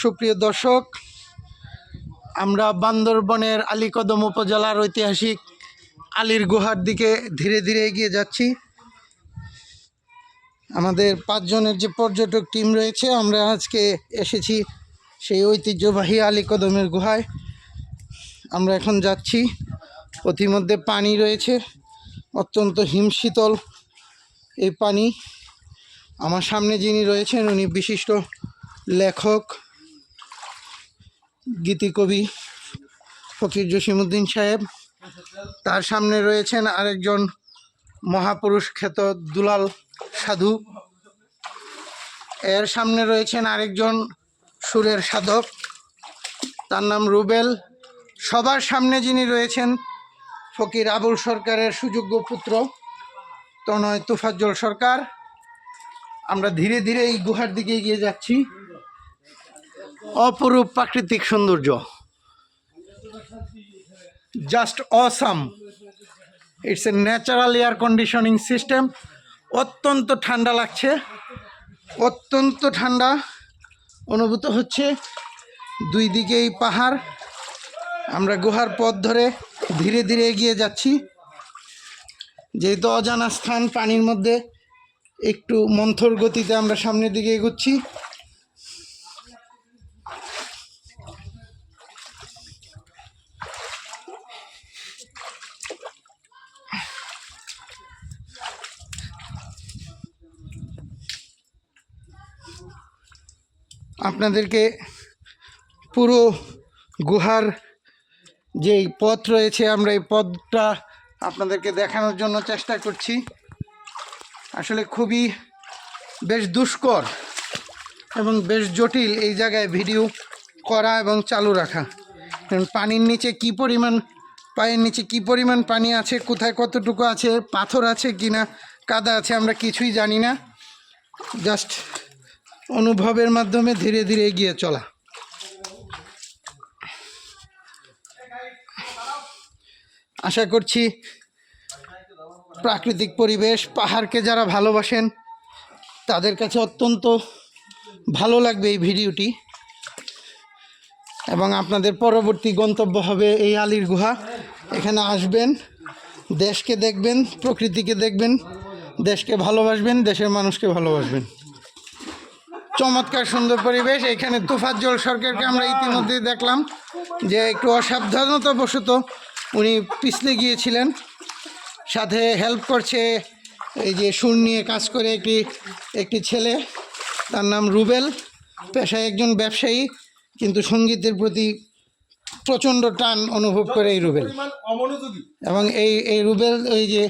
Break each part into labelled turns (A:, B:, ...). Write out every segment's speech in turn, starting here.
A: সুপ্রিয় দর্শক, আমরা বান্দরবনের আলীকদম উপজেলার ঐতিহাসিক আলীর গুহার দিকে ধীরে ধীরে এগিয়ে যাচ্ছি। আমাদের পাঁচজনের যে পর্যটক টিম রয়েছে, আমরা আজকে এসেছি সেই ঐতিহ্যবাহী আলীকদমের গুহায়। আমরা এখন যাচ্ছি, পথিমধ্যে পানি রয়েছে, অত্যন্ত হিমশীতল এই পানি। আমার সামনে যিনি রয়েছেন, উনি বিশিষ্ট লেখক। গীতিকবি ফকির জসিমুদ্দিন সাহেব। তার সামনে রয়েছেন আরেকজন মহাপুরুষ খ্যাত দুলাল সাধু। এর সামনে রয়েছেন আরেকজন সুরের সাধক। তার নাম রুবেল। সবার সামনে যিনি রয়েছেন ফকির আবুল সরকারের সুযোগ্য পুত্র তনয় তুফাজ্জল সরকার। আমরা ধীরে ধীরে এই গুহার দিকে এগিয়ে যাচ্ছি। অপরূপ প্রাকৃতিক সৌন্দর্য। Just awesome it's a natural air conditioning system অত্যন্ত ঠান্ডা লাগছে। অত্যন্ত ঠান্ডা। অনুভূত হচ্ছে। দুই দিকেই পাহাড়। আমরা গুহার পথ ধরে ধীরে ধীরে এগিয়ে যাচ্ছি। যেহেতু অজানা স্থান, পানির মধ্যে একটু মন্থর গতিতে আমরা সামনের দিকে এগোচ্ছি। আপনাদেরকে পুরো গুহার যে পথ রয়েছে, আমরা এই পথটা আপনাদেরকে দেখানোর জন্য চেষ্টা করছি। আসলে খুবই বেশ দুষ্কর এবং বেশ জটিল এই জায়গায় ভিডিও করা এবং চালু রাখা। কারণ পানির নিচে কি পরিমাণ, পায়ের নিচে কি পরিমাণ পানি আছে, কোথায় কতটুকু আছে, পাথর আছে কিনা, কাদা আছে, আমরা কিছুই জানি না। জাস্ট অনুভবের মাধ্যমে ধীরে ধীরে এগিয়ে চলা। আশা করছি প্রাকৃতিক পরিবেশ, পাহাড়কে যারা ভালোবাসেন, তাদের কাছে অত্যন্ত ভালো লাগবে এই ভিডিওটি। এবং আপনাদের পরবর্তী গন্তব্য হবে এই আলির গুহা। এখানে আসবেন, দেশকে দেখবেন, প্রকৃতিকে দেখবেন, দেশকে ভালোবাসবেন, দেশের মানুষকে ভালোবাসবেন। চমৎকার সুন্দর পরিবেশ। এখানে তুফাজ্জল সরকারকে আমরা ইতিমধ্যেই দেখলাম যে একটু অসাবধানতাবশত উনি পিছলে গিয়েছিলেন। সাথে হেল্প করছে এই যে সুর নিয়ে কাজ করে একটি একটি ছেলে। তার নাম রুবেল। পেশায় একজন ব্যবসায়ী, কিন্তু সঙ্গীতের প্রতি প্রচণ্ড টান অনুভব করে এই রুবেল। এবং এই এই রুবেল এই যে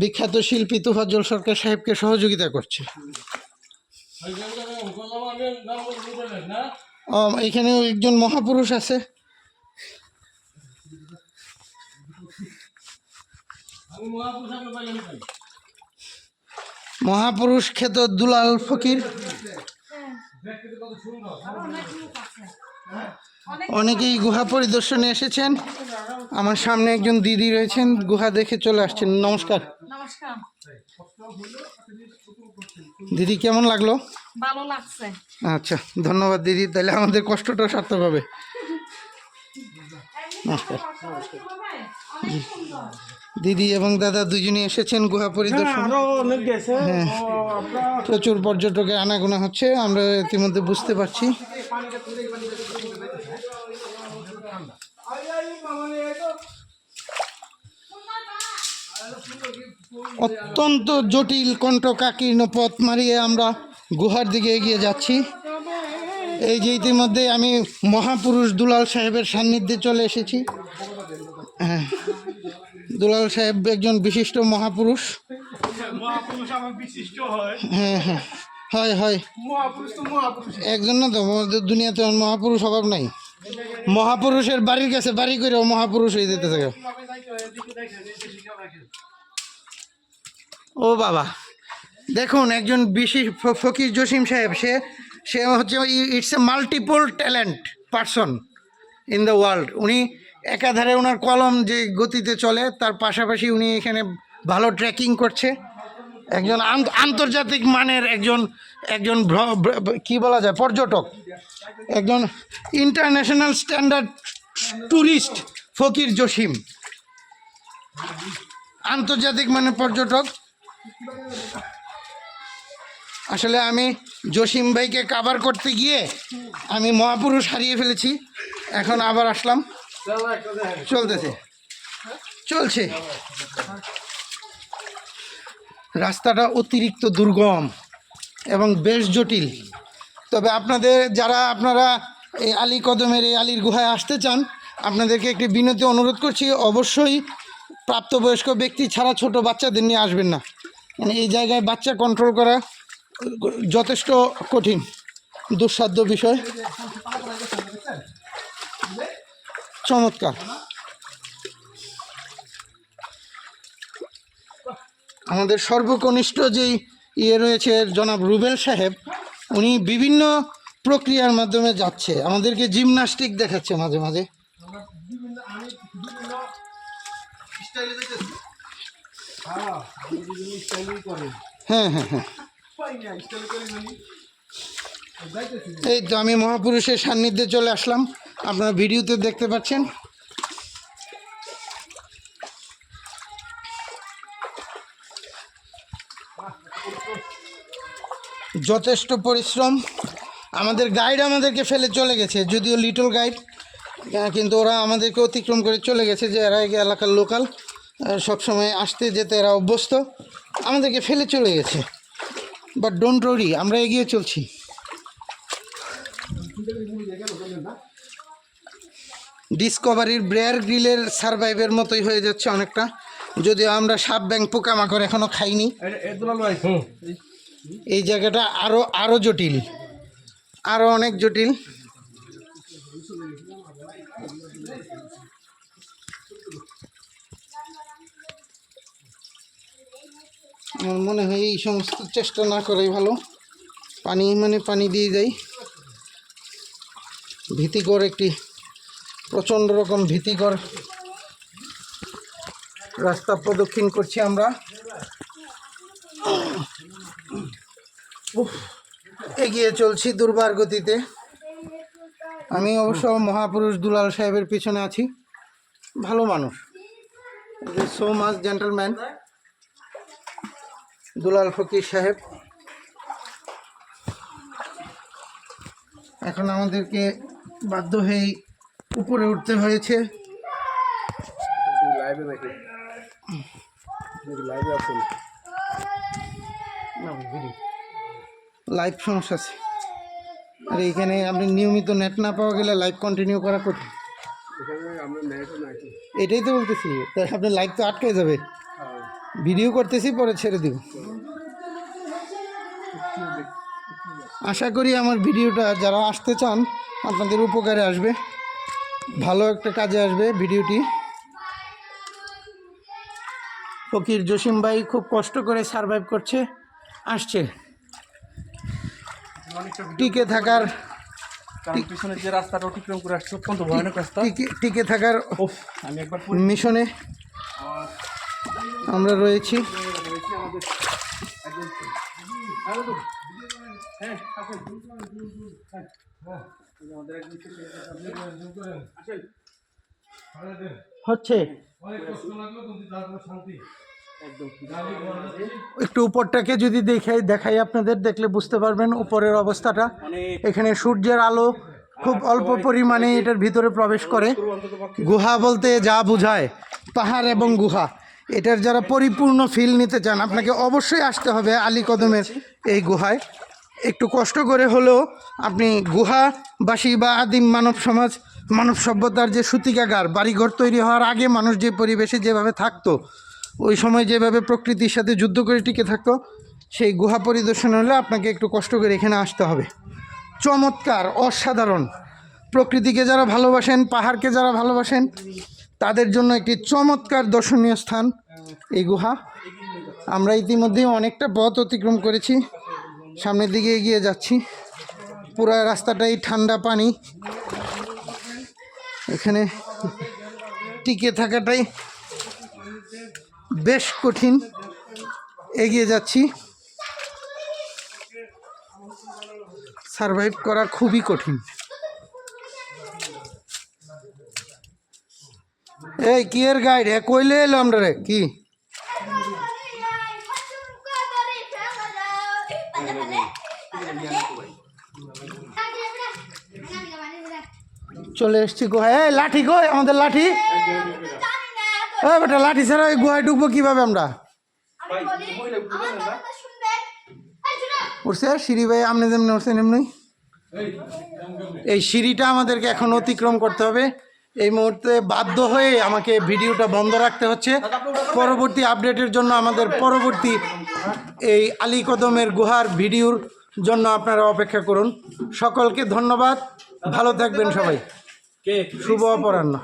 A: বিখ্যাত শিল্পী তুফাজ্জল সরকার সাহেবকে সহযোগিতা করছে। ও, এখানেও একজন মহাপুরুষ আছে। মহাপুরুষ খ্যাত দুলাল ফকির। অনেকেই গুহা পরিদর্শনে এসেছেন। আমার সামনে একজন দিদি রয়েছেন গুহা দেখে চলে আসছেন। নমস্কার।
B: নমস্কার।
A: দিদি কেমন লাগল?
B: ভালো লাগছে।
A: আচ্ছা ধন্যবাদ দিদি তাহলে আমাদের কষ্টটা সার্থক হবে। দিদি এবং দাদা দুজনই এসেছেন গুহা পরিদর্শন।
C: গেছে।
A: হ্যাঁ। প্রচুর পর্যটকের আনাগোনা হচ্ছে আমরা ইতিমধ্যে বুঝতে পারছি। অত্যন্ত জটিল কণ্ঠকাকীর্ণ পথ মারিয়ে আমরা গুহার দিকে এগিয়ে যাচ্ছি। এই যে ইতিমধ্যে আমি মহাপুরুষ দুলাল সাহেবের সান্নিধ্যে চলে এসেছি। হ্যাঁ দুলাল সাহেব একজন বিশিষ্ট মহাপুরুষ।
C: হয়।
A: হ্যাঁ হ্যাঁ হয় একজন না তো দুনিয়াতে মহাপুরুষ অভাব নাই। মহাপুরুষের বাড়ির কাছে বাড়ি করেও মহাপুরুষ হয়ে যেতে থাকে ও বাবা। দেখুন, একজন বিশেষ ফকির জসিম সাহেব, সে সে হচ্ছে it's a multiple talent person in the world উনি একাধারে ওনার কলম যে গতিতে চলে, তার পাশাপাশি উনি এখানে ভালো ট্রেকিং করছে। একজন আন্ত- আন্তর্জাতিক মানের একজন একজন কি বলা যায়, পর্যটক। একজন international standard tourist Fakir Jasim. আন্তর্জাতিক মানে পর্যটক। আসলে আমি জসিম ভাইকে কাভার করতে গিয়ে আমি মহাপুরুষ হারিয়ে ফেলেছি। এখন আবার আসলাম। চলতেছে। চলছে। রাস্তাটা অতিরিক্ত দুর্গম এবং বেশ জটিল। তবে আপনাদের যারা আপনারা এই আলী কদমের এই আলীর গুহায় আসতে চান, আপনাদেরকে একটি বিনতি অনুরোধ করছি, অবশ্যই প্রাপ্তবয়স্ক ব্যক্তি ছাড়া ছোট বাচ্চাদের নিয়ে আসবেন না। মানে এই জায়গায় বাচ্চা কন্ট্রোল করা যথেষ্ট কঠিন, দুঃসাধ্য বিষয়। চমৎকার। আমাদের সর্বকনিষ্ঠ যেই ইয়ে রয়েছে, জনাব রুবেল সাহেব, উনি বিভিন্ন প্রক্রিয়ার মাধ্যমে যাচ্ছে। আমাদেরকে জিমনাস্টিক দেখাচ্ছে মাঝে মাঝে। হ্যাঁ হ্যাঁ হ্যাঁ। এই তো আমি মহাপুরুষের সান্নিধ্যে চলে আসলাম। আপনারা ভিডিওতে দেখতে পাচ্ছেন। যথেষ্ট পরিশ্রম। আমাদের গাইড আমাদেরকে ফেলে চলে গেছে যদিও লিটল গাইড কিন্তু ওরা আমাদেরকে অতিক্রম করে চলে গেছে যে এরা এই এলাকার লোকাল সবসময় আসতে যেতে এরা অভ্যস্ত। আমাদেরকে ফেলে চলে গেছে। বাট ডোন্ট ওরি আমরা এগিয়ে চলছি। ডিসকভারির ব্রেয়ার গ্রিলের সারভাইভের মতোই হয়ে যাচ্ছে অনেকটা। যদিও আমরা সাপ ব্যাং পোকামাকড় এখনও খাইনি। এই জায়গাটা আরও আরও জটিল। আরও অনেক জটিল। আমার মনে হয় এই সমস্ত চেষ্টা না করাই ভালো। পানি মানে পানি দিয়ে যাই ভীতিকর একটি, প্রচণ্ড রকম ভীতিকর রাস্তা প্রদক্ষিণ করছি আমরা। এগিয়ে চলছি দুর্বার গতিতে। আমি অবশ্য মহাপুরুষ দুলাল সাহেবের পিছনে আছি। ভালো মানুষ। So much gentleman Dulal Fakir সাহেব। এখন আমাদেরকে বাধ্য হয়েই উপরে উঠতে হয়েছে। লাইভ সমস্যা আছে। আর এইখানে আপনি নিয়মিত নেট না পাওয়া গেলে লাইভ কন্টিনিউ করা কঠিন। এটাই তো বলতেছি তাই আপনার লাইভ তো আটকে যাবে। ভিডিও করতেছি পরে ছেড়ে দিব। আশা করি আমার ভিডিওটা যারা আসতে চান আপনাদের উপকারে আসবে। ভালো একটা কাজে আসবে ভিডিওটি। ফকির জসিম ভাই খুব কষ্ট করে সারভাইভ করছে আসছে। টিকে থাকার
C: কারণ পিছনে যে রাস্তাটা অতিক্রম করে আসছে অত্যন্ত ভয়ানক রাস্তা।
A: টিকে থাকার
C: উফ,
A: মিশনে আমরা রয়েছি হচ্ছে। একটু উপরটাকে যদি দেখাই দেখাই আপনাদের দেখলে বুঝতে পারবেন উপরের অবস্থাটা। এখানে সূর্যের আলো খুব অল্প পরিমাণে এটার ভিতরে প্রবেশ করে। গুহা বলতে যা বোঝায় পাহাড় এবং গুহা। এটার যারা পরিপূর্ণ ফিল নিতে চান, আপনাকে অবশ্যই আসতে হবে আলী কদমের এই গুহায়। একটু কষ্ট করে হলেও আপনি গুহাবাসী বা আদিম মানব সমাজ, মানব সভ্যতার যে সূতিকাগার, বাড়িঘর তৈরি হওয়ার আগে মানুষ যে পরিবেশে যেভাবে থাকতো, ওই সময় যেভাবে প্রকৃতির সাথে যুদ্ধ করে টিকে থাকতো, সেই গুহা পরিদর্শন হলে আপনাকে একটু কষ্ট করে এখানে আসতে হবে। চমৎকার, অসাধারণ। প্রকৃতিকে যারা ভালোবাসেন, পাহাড়কে যারা ভালোবাসেন তাদের জন্য একটি চমৎকার দর্শনীয় স্থান এই গুহা। আমরা ইতিমধ্যেই অনেকটা পথ অতিক্রম করেছি। সামনের দিকে এগিয়ে যাচ্ছি। পুরো রাস্তাটাই ঠান্ডা পানি। এখানে টিকে থাকাটাই বেশ কঠিন। এগিয়ে যাচ্ছি। সারভাইভ করা খুবই কঠিন। এই, কি এর গাইড হ্যাঁ কইলে এলো আমরা রে কি? চলে এসছি গুহায়। এই, লাঠি গো আমাদের লাঠি। বেটা, লাঠি ছাড়া ওই গুহায় ঢুকবো কীভাবে আমরা? উঠছে, সিঁড়ি ভাই আপনি যেমনি উঠছেন এমনি এই সিঁড়িটা আমাদেরকে এখন অতিক্রম করতে হবে। এই মুহূর্তে বাধ্য হয়ে আমাকে ভিডিওটা বন্ধ রাখতে হচ্ছে। পরবর্তী আপডেটের জন্য আমাদের পরবর্তী এই আলী কদমের গুহার ভিডিওর জন্য আপনারা অপেক্ষা করুন। সকলকে ধন্যবাদ। ভালো থাকবেন সবাই। শুভ অপরাহ্ন।